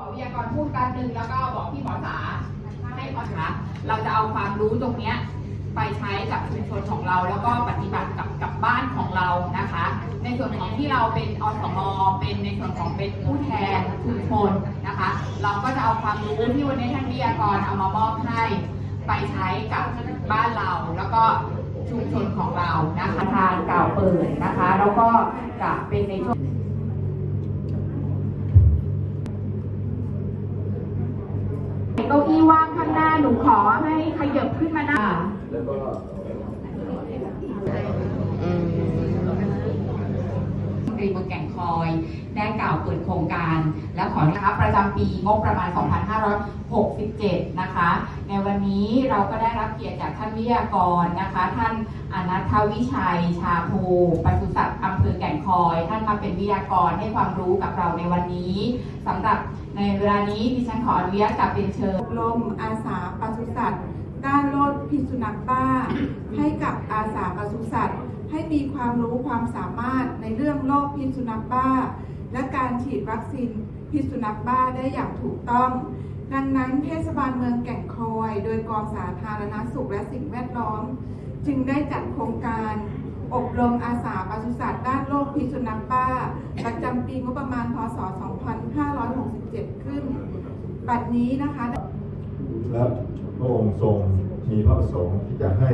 อวิทยากรพูดการหนึ่งแล้วก็บอกพี่หมอสาให้ขอคะเราจะเอาความรู้ตรงเนี้ยไปใช้กับชุมชนของเรา แล้วก็ปฏิบัติกับกับบ้านของเรานะคะ ในส่วนของที่เราเป็นอสมเป็นในส่วนของเป็นผู้แทนชุมชนนะคะ เราก็จะเอาความรู้ที่วันนี้ท่านวิทยากรเอามามอบให้ไปใช้กับบ้านเราแล้วก็ชุมชนของเรานะคะทางกล่าวเปิดนะคะ แล้วก็จะเป็นในช่วง เก้าอี้ว่างข้างหน้าหนูขอให้ขยับขึ้นมาหน้า แล้วก็ กรีเมืองแก่งคอย ได้กล่าวเปิดโครงการ และขอนะคะประจำปีงบประมาณ 2567 นะคะ ในวันนี้เราก็ได้รับเกียรติจากท่านวิทยากรนะคะ ท่านอนัทวิชัย ชาโพปศุสัตว์อำเภอแก่งคอย ท่านมาเป็นวิทยากรให้ความรู้กับเราในวันนี้สำหรับในเวลานี้ดิฉันขออนุญาตกลับเรียนเชิญอบรมอาสาปศุสัตว์ด้านโรคพิษสุนัขบ้า ให้กับอาสาปศุสัตว์ ให้มีความรู้ความสามารถในเรื่องโรคพิษสุนัขบ้า และการฉีดวัคซีนพิษสุนัขบ้าได้อย่างถูกต้อง ดังนั้นเทศบาลเมืองแก่งคอย โดยกองสาธารณสุขและสิ่งแวดล้อม จึงได้จัดโครงการอบรมอาสาปศุสัตว์ด้านโรคพิษสุนัขบ้า ประจำปีงบประมาณพศ 2567 ขึ้น บัดนี้นะคะ และพระองค์ทรงมีพระประสงค์ที่จะให้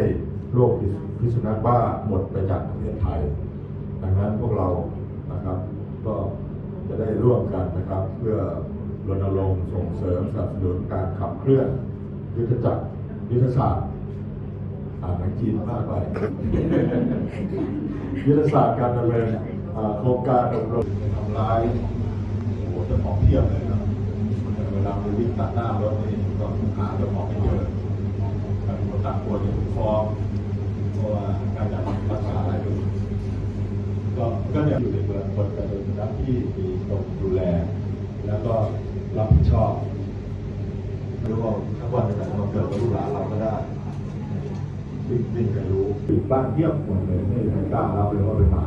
โรคพิษสุนัขบ้าหมดไปจากประเทศไทย ดังนั้นพวกเรานะครับก็จะได้ร่วมกันนะครับ เพื่อรณรงค์ส่งเสริมสนับสนุนการขับเคลื่อนยุทธจักรยุทธศาสตร์อ่านหนังจีนมากไปยุทธศาสตร์การดำเนินโครงการอบรมทำร้ายโหเจ้าของเพียบเลยครับเวลาไปวิ่งตัดหน้ารถนี่ก็หาเจ้าของไม่เจอแต่คนต่างคนนี่ถูกฟ้องเพราะว่าการจัดรักษาอะไรอยู่ก็ก็ยังอยู่ในเมืองคนแต่เป็นหน้า ที่มีคนดูแล แล้วก็รับผิดชอบไม่รู้ว่าทั้งวันจะมาเกิดกับลูกหลานเราก็ได้วิ่งวิ่งกันรู้อยู่บ้านเยี่ยมหมดเลยไม่มีใครกล้ารับเลยว่าเป็นหมา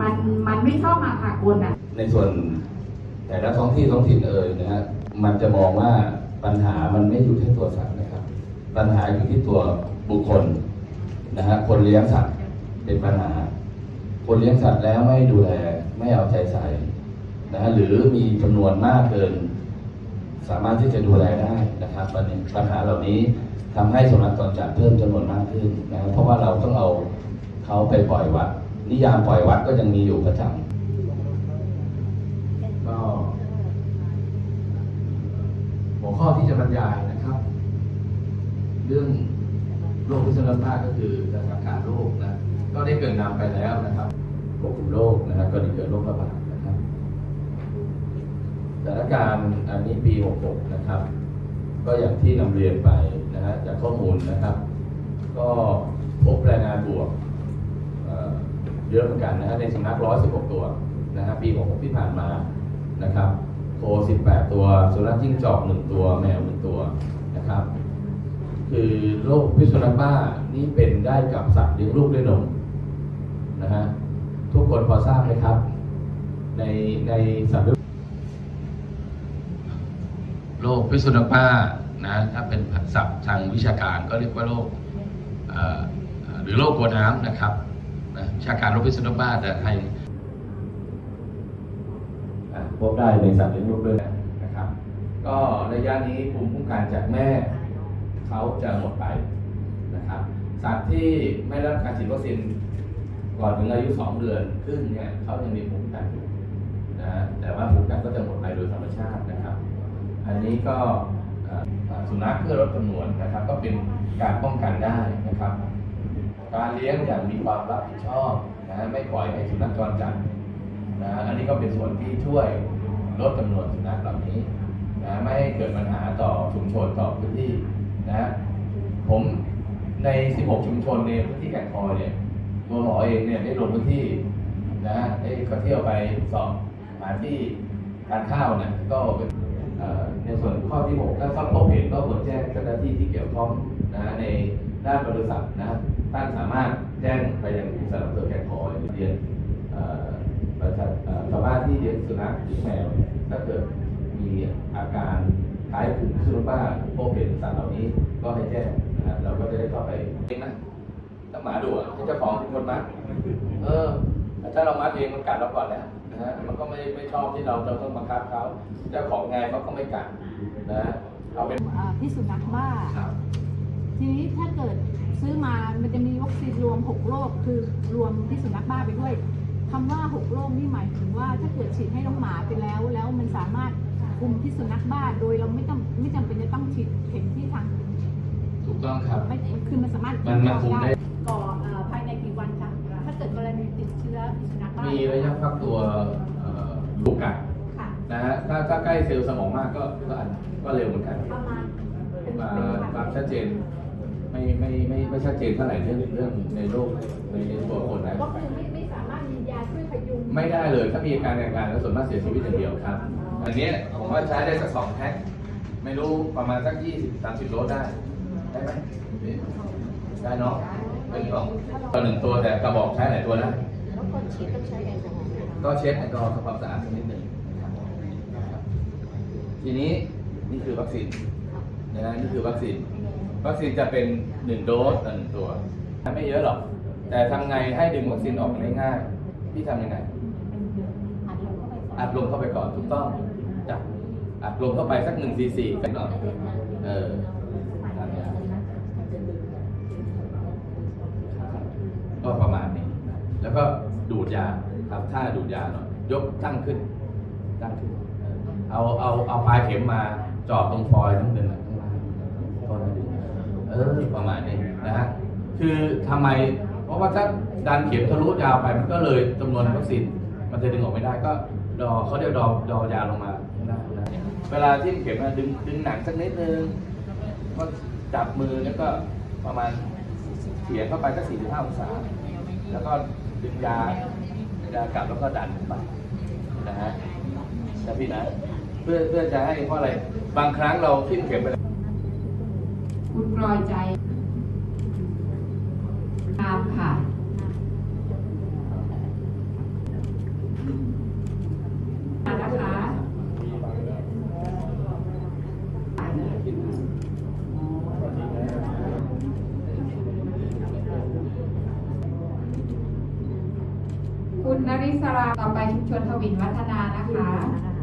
มันมันไม่ชอบมาพากลอะ ในส่วนแต่ละท้องที่ท้องถิ่นเอ่ยนะฮะมันจะมองว่าปัญหามันไม่อยู่ที่ตัวสัตว์นะครับ ปัญหาอยู่ที่ตัวบุคคลนะฮะคนเลี้ยงสัตว์เป็นปัญหา คนเลี้ยงสัตว์แล้วไม่ดูแลไม่เอาใจใส่นะฮะหรือมีจำนวนมากเกิน สามารถที่จะดูแลได้นะครับปัญหาเหล่านี้ทำให้สุนัขจรจัดเพิ่มจำนวนมากขึ้นนะครับเพราะว่าเราต้องเอาเขาไปปล่อยวัด นิยามปล่อยวัดก็ยังมีอยู่ประจำก็หัวข้อที่จะบรรยายนะครับ เรื่องโรคพิษสุนัขบ้าก็คือการประกาศโรคนะ ก็ได้เกิดนำไปแล้วนะครับควบคุมโรคนะครับกรณีเกิดโรคระบาดนะครับสถานการณ์อันนี้ปี 66 นะครับ ก็อย่างที่นำเรียนไปนะฮะจากข้อมูลนะครับ ก็พบแรงงานบวกเอ่อเยอะเหมือนกันนะฮะในสุนัข 116 ตัวนะฮะปี 66 ที่ผ่านมานะครับโค 18 ตัว สุนัขจิ้งจอก 1 ตัว แมว 1 ตัวนะครับ คือโรคพิษสุนัขบ้านี่เป็นได้กับสัตว์เลี้ยงลูกด้วยนม นะฮะทุกคนพอทราบไหมครับ ในในสัตว์โรคพิษสุนัขบ้านะถ้าเป็นศัพท์ทางวิชาการก็เรียกว่าโรคหรือโรคกลัวน้ำนะครับนะวิชาการโรคพิษสุนัขบ้าจะให้พบได้ในสัตว์เลี้ยงลูกด้วยนะครับ ก็ระยะนี้ภูมิคุ้มกันจากแม่เขาจะหมดไปนะครับสัตว์ที่ไม่รับการฉีดวัคซีน ก่อนถึงอายุ2เดือนขึ้นเนี่ยเขายังมีภูมิคุ้มกันอยู่นะฮะแต่ว่าภูมิคุ้มกันก็จะหมดไปโดยธรรมชาตินะครับ อันนี้ก็สุนัขเพื่อลดจำนวนนะครับ ก็เป็นการป้องกันได้นะครับ การเลี้ยงอย่างมีความรับผิดชอบนะฮะไม่ปล่อยให้สุนัขจรจัดนะฮะอันนี้ก็เป็นส่วนที่ช่วยลดจำนวนสุนัขเหล่านี้นะไม่ให้เกิดปัญหาต่อชุมชนต่อพื้นที่นะฮะผมใน 16 ชุมชนในพื้นที่แก่งคอยเนี่ย ตัวหมอเองเนี่ยได้ลงพื้นที่นะฮะได้ก็เที่ยวไปสอบหาที่ทานข้าวเนี่ยก็เป็นในส่วนข้อที่6ถ้าต้องพบเห็นก็ควรแจ้งเจ้าหน้าที่ที่เกี่ยวข้องนะฮะในด้านบริษัทนะท่านสามารถแจ้งไปยังสำนักงานแก่งคอเรียนประชาชาวบ้านที่เลี้ยงสุนัขหรือแมวถ้าเกิดมีอาการคล้ายกลุ่มพิษสุนัขบ้าพบเห็นสัตว์เหล่านี้ก็ให้แจ้งนะครับเราก็จะได้เข้าไปเองนะ ถ้าหมาดุอะให้เจ้าของเป็นคนมัดเออแต่ถ้าเรามัดเองมันกัดเราก่อนแล้วนะฮะมันก็ไม่ไม่ชอบที่เราเราต้องบังคับเขาเจ้าของไงเขาก็ไม่กัดนะเอาเป็นอ่าพิษสุนัขบ้าครับทีนี้ถ้าเกิดซื้อมามันจะมีวัคซีนรวม 6 โรคคือรวมพิษสุนัขบ้าไปด้วยคำว่า 6 โรคนี่หมายถึงว่าถ้าเกิดฉีดให้น้องหมาไปแล้ว แล้วมันสามารถคุมพิษสุนัขบ้าโดยเราไม่ต้องไม่จำเป็นจะต้องฉีดเข็มที่ทางถูกต้องครับไม่คือมันสามารถมันมันคุมได้ มีระยะฟักตัวเอ่อลูกกัดค่ะ นะฮะถ้าถ้าใกล้เซลล์สมองมากก็ก็อาจก็เร็วเหมือนกันประมาณเป็นมาเป็นวันความชัดเจนไม่ไม่ไม่ไม่ชัดเจนเท่าไหร่เรื่องเรื่องในโรคในในตัวคนนะก็คือไม่ไม่สามารถมียาช่วยพยุงไม่ได้เลยถ้ามีอาการอาการแล้วส่วนมากเสียชีวิตอย่างเดียวครับ อันเนี้ยผมว่าใช้ได้สักสองแพ็คไม่รู้ประมาณสักยี่สิบสามสิบโลได้ ได้ไหมได้เนาะเป็นกล่องตัวหนึ่งตัวแต่กระบอกใช้หลายตัวนะแล้ว คนฉีดต้องใช้แอลกอฮอล์ก็เช็ดแอลกอฮอล์ทำความสะอาดสักนิดหนึ่งนะครับทีนี้นี่คือวัคซีนนะฮะนี่คือวัคซีน วัคซีนจะเป็นหนึ่งโดสต่อหนึ่งตัวไม่เยอะหรอก แต่ทำไงให้ดึงวัคซีนออกมาได้ง่ายพี่ทำยังไง อัดลมเข้าไปก่อนอัดลมเข้าไปก่อนถูกต้องจับอัดลมเข้าไปสักหนึ่งซีซีกันหน่อยเออนั่นแหละก็ประมาณนี้ แล้วก็ ดูดยาทำท่าดูดยาหน่อยยกตั้งขึ้น ตั้งขึ้น เอาเอาเอาปลายเข็มมาจอบตรงฟอยล์ทั้งเดือนข้างล่างก็ได้ดึงเออประมาณนี้นะฮะคือทำไม เพราะว่าถ้าดันเข็มทะลุยาวไปมันก็เลยจำนวนวัคซีนมันจะดึงออกไม่ได้ก็ดอเขาเรียกดอดอยาลงมาเวลาที่เข็มมาดึงดึงหนังสักนิดนึงก็จับมือแล้วก็ประมาณเขียนเข้าไปก็45องศา แล้วก็ดึงยายากลับแล้วก็ดันไปนะฮะนะพี่นะเพื่อเพื่อจะให้เพราะอะไรบางครั้งเราทิ่มเข็มไปแล้วคุณกรอยใจตามค่ะ คุณนริศราต่อไปชุมชนทวินวัฒนานะคะ